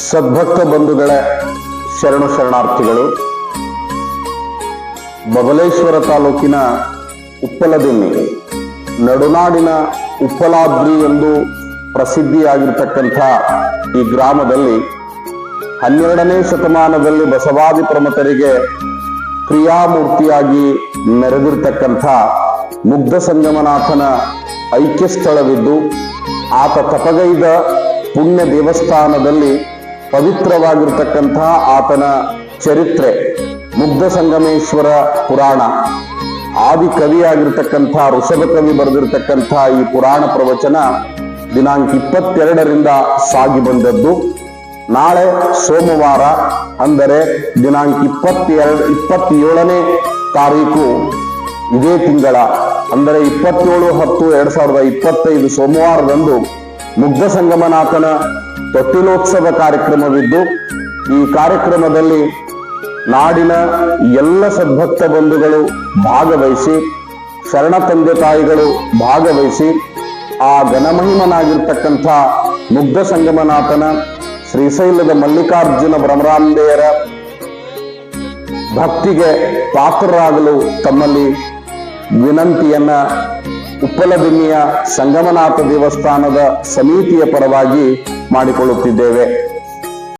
ಸದ್ಭಕ್ತ ಬಂಧುಗಳ, ಶರಣು ಶರಣಾರ್ಥಿಗಳು, ಬಬಲೇಶ್ವರ ತಾಲೂಕಿನ ಉಪ್ಪಲದಿನ್ನಿ ನಡುನಾಡಿನ ಉಪ್ಪಲಾದ್ರಿ ಎಂದು ಪ್ರಸಿದ್ಧಿಯಾಗಿರ್ತಕ್ಕಂಥ ಈ ಗ್ರಾಮದಲ್ಲಿ ಹನ್ನೆರಡನೇ ಶತಮಾನದಲ್ಲಿ ಬಸವಾದಿ ಪ್ರಮುಖರಿಗೆ ಕ್ರಿಯಾಮೂರ್ತಿಯಾಗಿ ಮೆರೆದಿರ್ತಕ್ಕಂಥ ಮುಗ್ಧ ಸಂಗಮನಾಥನ ಐಕ್ಯ ಸ್ಥಳವಿದ್ದು ಆತ ತಪಗೈದ ಪುಣ್ಯ ದೇವಸ್ಥಾನದಲ್ಲಿ ಪವಿತ್ರವಾಗಿರ್ತಕ್ಕಂಥ ಆತನ ಚರಿತ್ರೆ, ಮುಗ್ಧ ಸಂಗಮೇಶ್ವರ ಪುರಾಣ. ಆದಿ ಕವಿಯಾಗಿರ್ತಕ್ಕಂಥ, ಋಷಭ ಕವಿ ಬರೆದಿರ್ತಕ್ಕಂಥ ಈ ಪುರಾಣ ಪ್ರವಚನ ದಿನಾಂಕ ಇಪ್ಪತ್ತೆರಡರಿಂದ ಸಾಗಿ ಬಂದದ್ದು. ನಾಳೆ ಸೋಮವಾರ, ಅಂದರೆ ದಿನಾಂಕ ಇಪ್ಪತ್ತೆರಡು, ಇಪ್ಪತ್ತೇಳನೇ ತಾರೀಕು ಇದೇ ತಿಂಗಳ, ಅಂದರೆ ಇಪ್ಪತ್ತೇಳು ಹತ್ತು ಎರಡ್ ಸಾವಿರದ ಇಪ್ಪತ್ತೈದು ಸೋಮವಾರದಂದು ಮುಗ್ಧ ಸಂಗಮನಾಥನ ತೊಟ್ಟಿಲೋತ್ಸವ ಕಾರ್ಯಕ್ರಮವಿದ್ದು, ಈ ಕಾರ್ಯಕ್ರಮದಲ್ಲಿ ನಾಡಿನ ಎಲ್ಲ ಸದ್ಭಕ್ತ ಬಂಧುಗಳು ಭಾಗವಹಿಸಿ, ಶರಣ ತಂದೆ ತಾಯಿಗಳು ಭಾಗವಹಿಸಿ, ಆ ಘನಮಹಿಮನಾಗಿರ್ತಕ್ಕಂಥ ಮುಗ್ಧ ಸಂಗಮನಾಥನ ಶ್ರೀಶೈಲದ ಮಲ್ಲಿಕಾರ್ಜುನ ಭ್ರಮರಾಂಬೆಯರ ಭಕ್ತಿಗೆ ಪಾತ್ರರಾಗಲು ತಮ್ಮಲ್ಲಿ ವಿನಂತಿಯನ್ನ ಉಪ್ಪಲದಿನ್ನಿಯ ಸಂಗಮನಾಥ ದೇವಸ್ಥಾನದ ಸಮಿತಿಯ ಪರವಾಗಿ ಮಾಡಿಕೊಳ್ಳುತ್ತಿದ್ದೇವೆ.